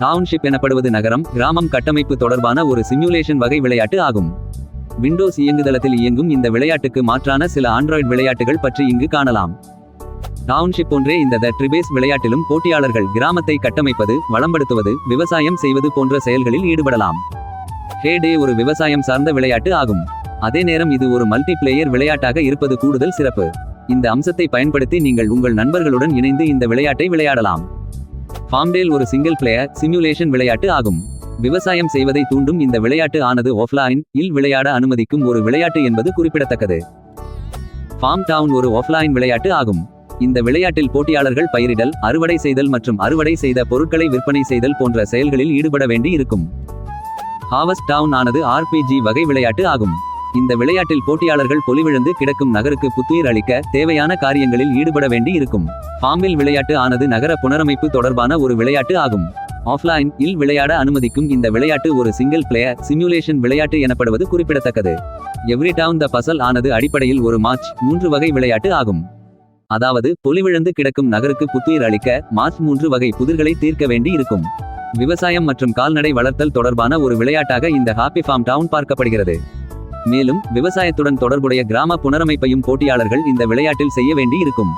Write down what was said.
Township எனப்படுவது நகரம் கிராமம் கட்டமைப்பு தொடர்பான ஒரு சிமுலேஷன் வகை விளையாட்டு ஆகும். விண்டோஸ் இயங்குதளத்தில் இயங்கும் இந்த விளையாட்டுக்கு மாற்றான சில ஆண்ட்ராய்டு விளையாட்டுகள் பற்றி இங்கு காணலாம். டவுன்ஷிப் போன்றே இந்த த ட்ரிபேஸ் விளையாட்டிலும் போட்டியாளர்கள் கிராமத்தை கட்டமைப்பது வளம்படுத்துவது விவசாயம் செய்வது போன்ற செயல்களில் ஈடுபடலாம். ஹேடே ஒரு விவசாயம் சார்ந்த விளையாட்டு ஆகும். அதே நேரம் இது ஒரு மல்டிபிளேயர் விளையாட்டாக இருப்பது கூடுதல் சிறப்பு. இந்த அம்சத்தை பயன்படுத்தி நீங்கள் உங்கள் நண்பர்களுடன் இணைந்து இந்த விளையாட்டை விளையாடலாம். ஃபார்ம்டேல் ஒரு சிங்கிள் பிளேயர் சிமுலேஷன் விளையாட்டு ஆகும். விவசாயம் செய்வதை தூண்டும் இந்த விளையாட்டு ஆனது ஆஃப்லைன் இல் விளையாட அனுமதிக்கும் ஒரு விளையாட்டு என்பது குறிப்பிடத்தக்கது. ஃபார்ம் டவுன் ஒரு ஆஃப்லைன் விளையாட்டு ஆகும். இந்த விளையாட்டில் போட்டியாளர்கள் பயிரிடல் அறுவடை செய்தல் மற்றும் அறுவடை செய்த பொருட்களை விற்பனை செய்தல் போன்ற செயல்களில் ஈடுபட வேண்டி இருக்கும் ஹாவஸ்ட் டவுன் ஆனது ஆர்பிஜி வகை விளையாட்டு ஆகும். இந்த விளையாட்டில் போட்டியாளர்கள் பொலிவிழந்து கிடக்கும் நகருக்கு புத்துயிர் அளிக்க தேவையான காரியங்களில் ஈடுபட வேண்டி இருக்கும். ஃபார்மில் விளையாட்டு ஆனது நகர புனரமைப்பு தொடர்பான ஒரு விளையாட்டு ஆகும். ஆஃப்லைன் இல் விளையாட அனுமதிக்கும் இந்த விளையாட்டு ஒரு சிங்கிள் பிளேயர் சிமுலேஷன் விளையாட்டு எனப்படுவது குறிப்பிடத்தக்கது. எவ்ரி டவுன் த பசல் ஆனது அடிப்படையில் ஒரு மார்ச் மூன்று வகை விளையாட்டு ஆகும். அதாவது பொலிவிழந்து கிடக்கும் நகருக்கு புத்துயிர் அளிக்க மார்ச் மூன்று வகை புதிர்களை தீர்க்க வேண்டி இருக்கும். விவசாயம் மற்றும் கால்நடை வளர்த்தல் தொடர்பான ஒரு விளையாட்டாக இந்த ஹாப்பி ஃபார்ம் டவுன் பார்க்கப்படுகிறது. மேலும் விவசாயத்துடன் தொடர்புடைய கிராம புனரமைப்பையும் போட்டியாளர்கள் இந்த விளையாட்டில் செய்ய வேண்டி இருக்கும்